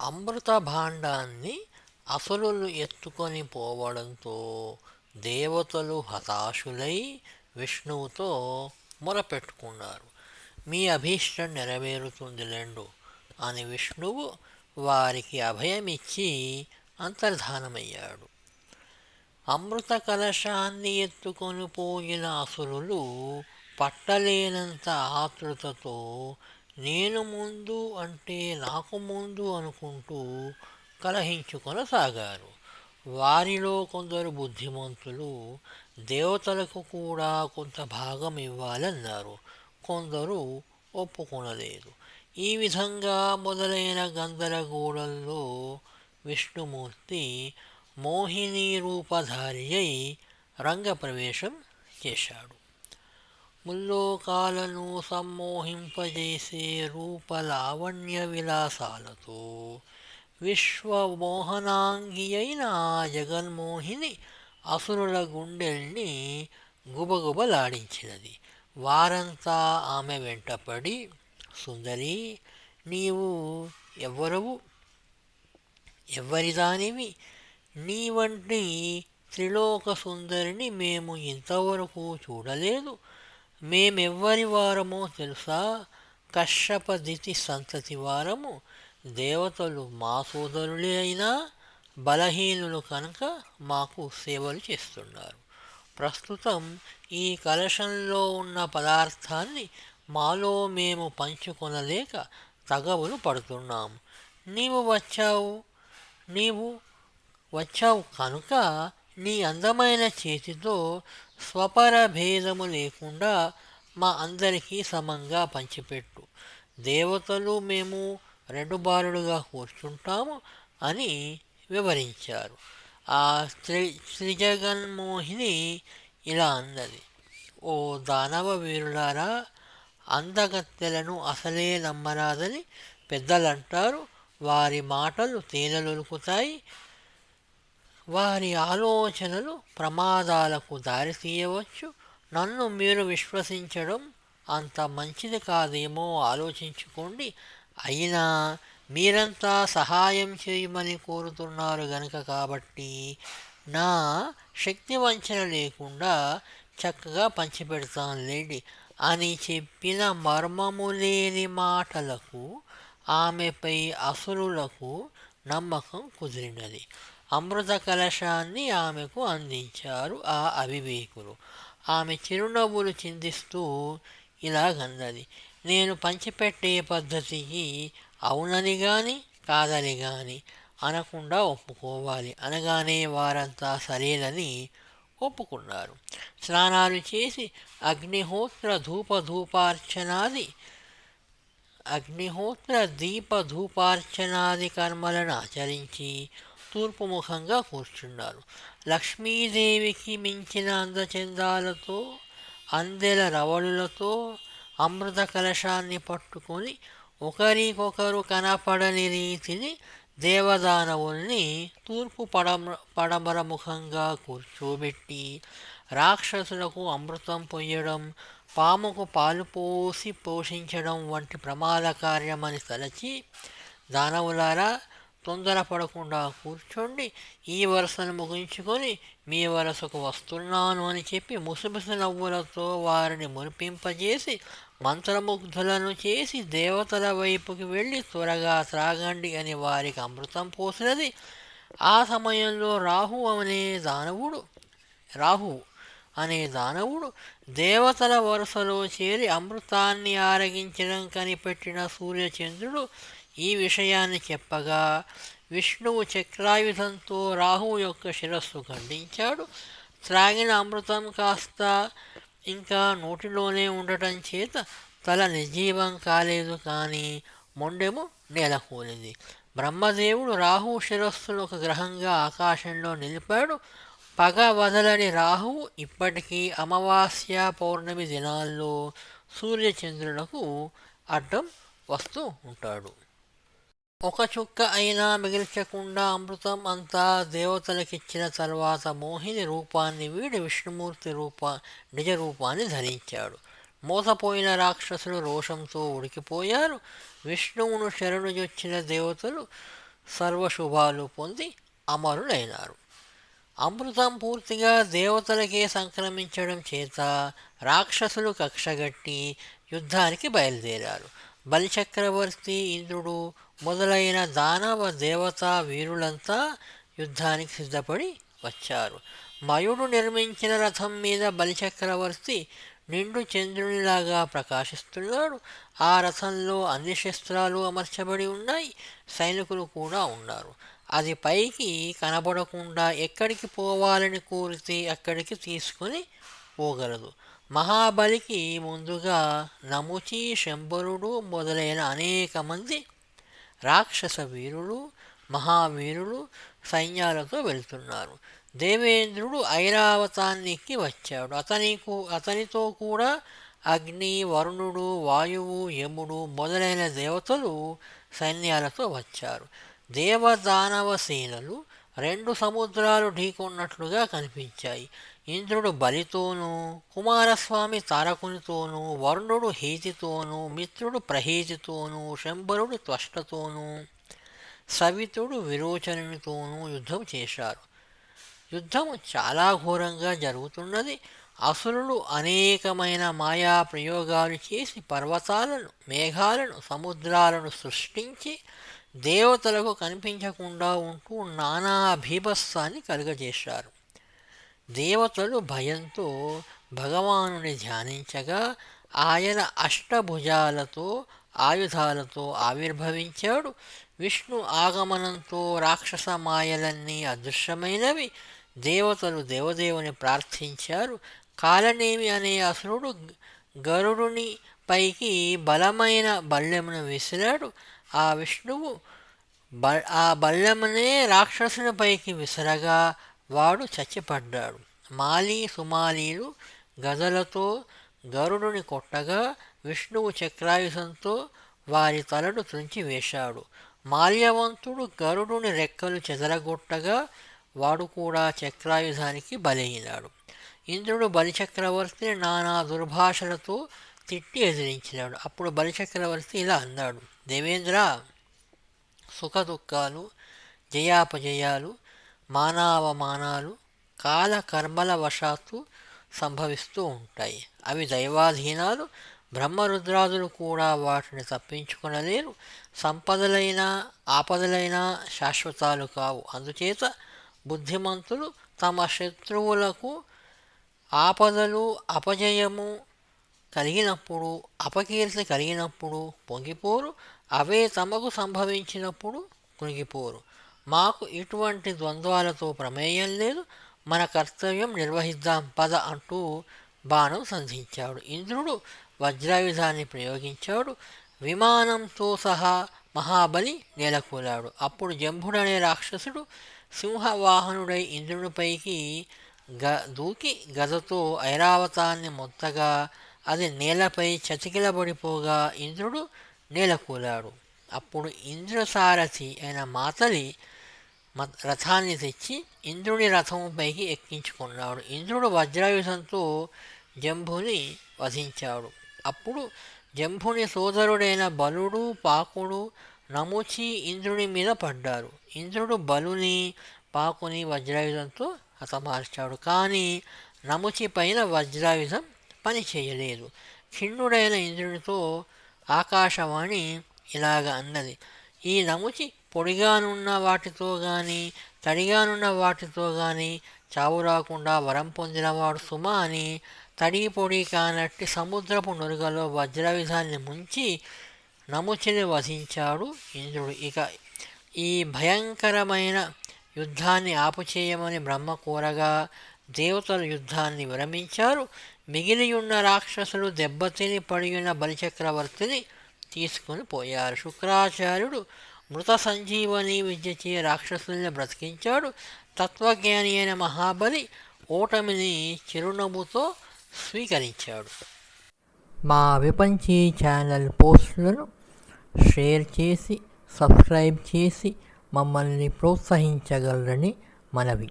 అమృత భాండాన్ని అసురులు ఎత్తుకొని పోవడంతో దేవతలు హతాశులై విష్ణువుతో మొరపెట్టుకున్నారు. మీ అభీష్టం నెరవేరుతుంది నెరవేరుతుందిలేండు అని విష్ణువు వారికి అభయమిచ్చి అంతర్ధానమయ్యాడు. అమృత కలశాన్ని ఎత్తుకొని పోయిన అసురులు పట్టలేనంత ఆతృతతో నేను ముందు అంటే నాకు ముందు అనుకుంటూ కలహించుకొనసాగారు. వారిలో కొందరు బుద్ధిమంతులు దేవతలకు కూడా కొంత భాగం ఇవ్వాలన్నారు. కొందరు ఒప్పుకొనలేదు. ఈ విధంగా మొదలైన గందరగోళంలో విష్ణుమూర్తి మోహిని రూపధారి అయి రంగప్రవేశం చేశాడు. ముల్లోకాలను సమ్మోహింపజేసే రూపలావణ్య విలాసాలతో విశ్వమోహనాంగి అయిన జగన్మోహిని అసురుల గుండెల్ని గుబగుబలాడించినది. వారంతా ఆమె వెంటపడి సుందరి నీవు ఎవ్వరవు? ఎవరిదానివి నీ వంటి త్రిలోక సుందరిని మేము ఇంతవరకు చూడలేదు. మేమెవ్వరి వారమో తెలుసా? కశ్యపదితి సంతతి వారము. దేవతలు మా సోదరులే అయినా బలహీనులు కనుక మాకు సేవలు చేస్తున్నారు. ప్రస్తుతం ఈ కలశంలో ఉన్న పదార్థాన్ని మాలో మేము పంచుకొనలేక తగవులు పడుతున్నాము. నీవు వచ్చావు? నీవు వచ్చావు కనుక నీ అందమైన చేతితో స్వపర భేదము లేకుండా మా అందరికీ సమంగా పంచిపెట్టు. దేవతలు మేము రెండు బారుడుగా కూర్చుంటాము అని వివరించారు. ఆ శ్రీ శ్రీజగన్మోహిని ఇలా అన్నది ఓ దానవ వీరులారా అందగత్తెలను అసలే నమ్మరాదని పెద్దలంటారు. వారి మాటలు తేనెలొలుకుతాయి వారి ఆలోచనలు ప్రమాదాలకు దారితీయవచ్చు. నన్ను మీరు విశ్వసించడం అంత మంచిది కాదేమో ఆలోచించుకోండి. అయినా మీరంతా సహాయం చేయమని కోరుతున్నారు గనుక కాబట్టి నా శక్తి వంచన లేకుండా చక్కగా పంచిపెడతాను లేండి అని చెప్పిన మర్మము లేని మాటలకు ఆమెపై అసురులకు నమ్మకం కుదిరినది. అమృత కలశాన్ని ఆమెకు అందించారు ఆ అవివేకులు. ఆమె చిరునవ్వులు చిందిస్తూ ఇలాగన్నది నేను పంచిపెట్టే పద్ధతికి అవునని గాని కాదని గాని అనకుండా ఒప్పుకోవాలి. అనగానే వారంతా సరేనని ఒప్పుకున్నారు. స్నానాలు చేసి అగ్నిహోత్ర ధూప ధూపార్చనాది అగ్నిహోత్ర దీప ధూపార్చనాది కర్మలను ఆచరించి తూర్పు ముఖంగా కూర్చున్నారు. లక్ష్మీదేవికి మించిన అందచందాలతో అందెల రవళులతో అమృత కలశాన్ని పట్టుకొని ఒకరికొకరు కనపడని రీతిని దేవదానవుల్ని తూర్పు పడమ పడమర ముఖంగా కూర్చోబెట్టి రాక్షసులకు అమృతం పొయ్యడం పాముకు పాలు పోసి పోషించడం వంటి ప్రమాద కార్యమని తలచి దానవులారా తొందరపడకుండా కూర్చోండి ఈ వరుసను ముగించుకొని మీ వరుసకు వస్తున్నాను అని చెప్పి ముసిముసి నవ్వులతో వారిని మురిపింపజేసి మంత్రముగ్ధులను చేసి దేవతల వైపుకి వెళ్ళి త్వరగా త్రాగండి అని వారికి అమృతం పోసినది. ఆ సమయంలో రాహు అనే దానవుడు రాహువు అనే దానవుడు దేవతల వరుసలో చేరి అమృతాన్ని ఆరగించడం కనిపెట్టిన సూర్యచంద్రుడు ఈ విషయాన్ని చెప్పగా విష్ణువు చక్రాయుధంతో రాహువు యొక్క శిరస్సు ఖండించాడు. త్రాగిన అమృతం కాస్త ఇంకా నోటిలోనే ఉండటం చేత తల నిర్జీవం కాలేదు కానీ మొండెము నేలకూలింది. బ్రహ్మదేవుడు రాహు శిరస్సును ఒక గ్రహంగా ఆకాశంలో నిలిపాడు. పగ వదలని రాహువు ఇప్పటికీ అమావాస్య పౌర్ణమి దినాల్లో సూర్యచంద్రులకు అడ్డం వస్తూ ఉంటాడు. ఒక చుక్క అయినా మిగిల్చకుండా అమృతం అంతా దేవతలకిచ్చిన తర్వాత మోహిని రూపాన్ని వీడి విష్ణుమూర్తి రూప నిజ రూపాన్ని ధరించాడు. మోసపోయిన రాక్షసులు రోషంతో ఉడికిపోయారు. విష్ణువును శరణుజొచ్చిన దేవతలు సర్వశుభాలు పొంది అమరులైనారు. అమృతం పూర్తిగా దేవతలకే సంక్రమించడం చేత రాక్షసులు కక్షగట్టి యుద్ధానికి బయలుదేరారు. బలిచక్రవర్తి ఇంద్రుడు మొదలైన దానవ దేవతా వీరులంతా యుద్ధానికి సిద్ధపడి వచ్చారు. మయుడు నిర్మించిన రథం మీద బలిచక్రవర్తి నిండు చంద్రునిలాగా ప్రకాశిస్తున్నాడు. ఆ రథంలో అన్ని శస్త్రాలు అమర్చబడి ఉన్నాయి. సైనికులు కూడా ఉన్నారు. అది పైకి కనబడకుండా ఎక్కడికి పోవాలని కోరితే అక్కడికి తీసుకొని పోగలదు. మహాబలికి ముందుగా నముచి శంబరుడు మొదలైన అనేక మంది రాక్షస వీరులు మహావీరులు సైన్యాలతో వెళ్తున్నారు. దేవేంద్రుడు ఐరావతానికి వచ్చాడు. అతనికు అతనితో కూడా అగ్ని వరుణుడు వాయువు యముడు మొదలైన దేవతలు సైన్యాలతో వచ్చారు. దేవదానవ సేనలు రెండు సముద్రాలు ఢీకొన్నట్లుగా కనిపించాయి. ఇంద్రుడు బలితోనూ కుమారస్వామి తారకునితోనూ వరుణుడు హీతితోనూ మిత్రుడు ప్రహీతితోనూ శంబరుడు త్వష్టతోనూ సవితుడు విరోచనునితోనూ యుద్ధం చేశారు. యుద్ధం చాలా ఘోరంగా జరుగుతున్నది. అసురులు అనేకమైన మాయా ప్రయోగాలు చేసి పర్వతాలను మేఘాలను సముద్రాలను సృష్టించి దేవతలకు కనిపించకుండా ఉంటూ నానా భీభత్సాన్ని కలుగజేశారు. దేవతలు భయంతో భగవానుని ధ్యానించగా ఆయన అష్టభుజాలతో ఆయుధాలతో ఆవిర్భవించాడు. విష్ణు ఆగమనంతో రాక్షస మాయలన్నీ అదృశ్యమైనవి. దేవతలు దేవదేవుని ప్రార్థించారు. కాలనేమి అనే అసురుడు గరుడుని పైకి బలమైన బల్లెమును విసిరాడు. ఆ విష్ణువు బ ఆ బల్లెమునే రాక్షసుని పైకి విసరగా వాడు చచ్చిపడ్డాడు. మాలీ సుమాలీలు గదలతో గరుడుని కొట్టగా విష్ణువు చక్రాయుధంతో వారి తలను తుంచి వేశాడు. మాల్యవంతుడు గరుడుని రెక్కలు చెదరగొట్టగా వాడు కూడా చక్రాయుధానికి బలైనాడు ఇంద్రుడు బలిచక్రవర్తిని నానా దుర్భాషలతో తిట్టి ఎదిరించినాడు. అప్పుడు బలిచక్రవర్తి ఇలా అన్నాడు దేవేంద్ర సుఖదుఖాలు జయాపజయాలు మానావమానాలు కాలకర్మల వశాత్తు సంభవిస్తూ ఉంటాయి. అవి దైవాధీనాలు బ్రహ్మరుద్రాదులు కూడా వాటిని తప్పించుకొనలేరు. సంపదలైన ఆపదలైన శాశ్వతాలు కావు. అందుచేత బుద్ధిమంతులు తమ శత్రువులకు ఆపదలు అపజయము కలిగినప్పుడు అపకీర్తి కలిగినప్పుడు పొంగిపోరు. అవే తమకు సంభవించినప్పుడు కృంగిపోరు మాకు ఇటువంటి ద్వంద్వాలతో ప్రమేయం లేదు. మన కర్తవ్యం నిర్వహిద్దాం పద అంటూ బాణం సంధించాడు. ఇంద్రుడు వజ్రాయుధాన్ని ప్రయోగించాడు. విమానంతో సహా మహాబలి నేలకూలాడు. అప్పుడు జంభుడనే రాక్షసుడు సింహవాహనుడై ఇంద్రునిపైకి గ దూకి గదతో ఐరావతాన్ని మొత్తగా అది నేలపై చతికిలబడిపోగా ఇంద్రుడు నేలకూలాడు. అప్పుడు ఇంద్రసారథి అయిన మాతలి రథాన్ని తెచ్చి ఇంద్రుని రథంపైకి ఎక్కించుకున్నాడు. ఇంద్రుడు వజ్రాయుధంతో జంభుని వధించాడు. అప్పుడు జంభుని సోదరుడైన బలుడు పాకుడు నముచి ఇంద్రుని మీద పడ్డారు. ఇంద్రుడు బలుని పాకుని వజ్రాయుధంతో హతమార్చాడు. కానీ నముచి పైన వజ్రాయుధం పని చేయలేదు. ఖిన్నుడైన ఇంద్రునితో ఆకాశవాణి ఇలాగ అన్నది. ఈ నముచి పొడిగానున్న వాటితో కానీ తడిగానున్న వాటితో కానీ చావు రాకుండా వరం పొందినవాడు సుమ అని తడి పొడి కానట్టి సముద్రపు నురుగలో వజ్రవిధాన్ని ముంచి నముచిని వధించాడు ఇంద్రుడు. ఇక ఈ భయంకరమైన యుద్ధాన్ని ఆపుచేయమని బ్రహ్మ కోరగా దేవతలు యుద్ధాన్ని విరమించారు. మిగిలియున్న రాక్షసులు దెబ్బతిని పడియున్న బలిచక్రవర్తిని తీసుకుని పోయారు. శుక్రాచార్యుడు మృత సంజీవని విద్యచే రాక్షసుల్ని బ్రతికించాడు. తత్వజ్ఞాని అయిన మహాబలి ఓటమిని చిరునవ్వుతో స్వీకరించాడు. మా విపంచీ ఛానల్ పోస్టులను షేర్ చేసి సబ్స్క్రైబ్ చేసి మమ్మల్ని ప్రోత్సహించగలరని మనవి.